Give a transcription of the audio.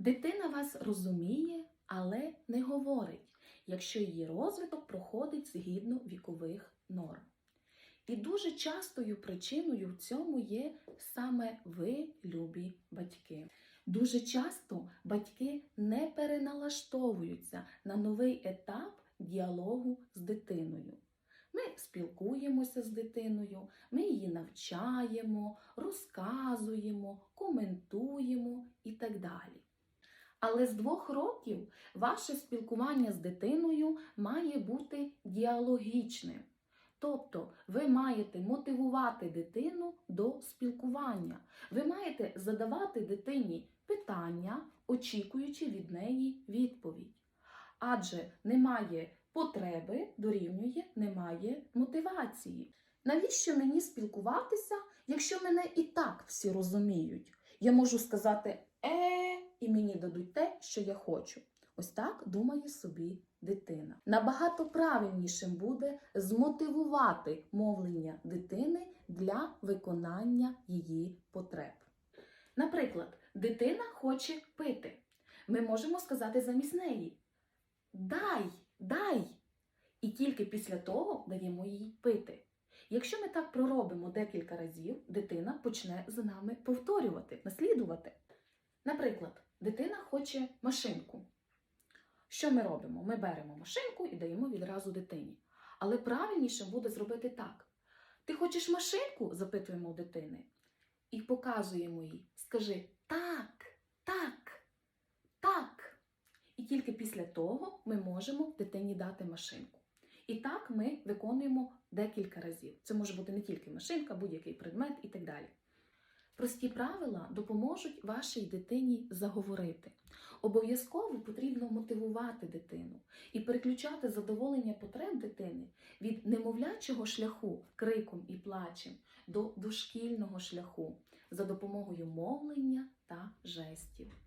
Дитина вас розуміє, але не говорить, якщо її розвиток проходить згідно вікових норм. І дуже частою причиною в цьому є саме ви, любі батьки. Дуже часто батьки не переналаштовуються на новий етап діалогу з дитиною. Ми спілкуємося з дитиною, ми її навчаємо, розказуємо, коментуємо і так далі. Але з двох років ваше спілкування з дитиною має бути діалогічним. Тобто ви маєте мотивувати дитину до спілкування. Ви маєте задавати дитині питання, очікуючи від неї відповідь. Адже немає потреби, дорівнює, немає мотивації. Навіщо мені спілкуватися, якщо мене і так всі розуміють? Я можу сказати і мені дадуть те, що я хочу. Ось так думає собі дитина. Набагато правильнішим буде змотивувати мовлення дитини для виконання її потреб. Наприклад, дитина хоче пити. Ми можемо сказати замість неї: Дай, дай! І тільки після того даємо їй пити. Якщо ми так проробимо декілька разів, дитина почне за нами повторювати, наслідувати. Хоче машинку. Що ми робимо? Ми беремо машинку і даємо відразу дитині. Але правильніше буде зробити так: ти хочеш машинку? запитуємо у дитини, і показуємо їй. Скажи так, так, так. І тільки після того ми можемо дитині дати машинку. І так ми виконуємо декілька разів. Це може бути не тільки машинка, будь-який предмет і так далі. Прості правила допоможуть вашій дитині заговорити. Обов'язково потрібно мотивувати дитину і переключати задоволення потреб дитини від немовлячого шляху криком і плачем до дошкільного шляху за допомогою мовлення та жестів.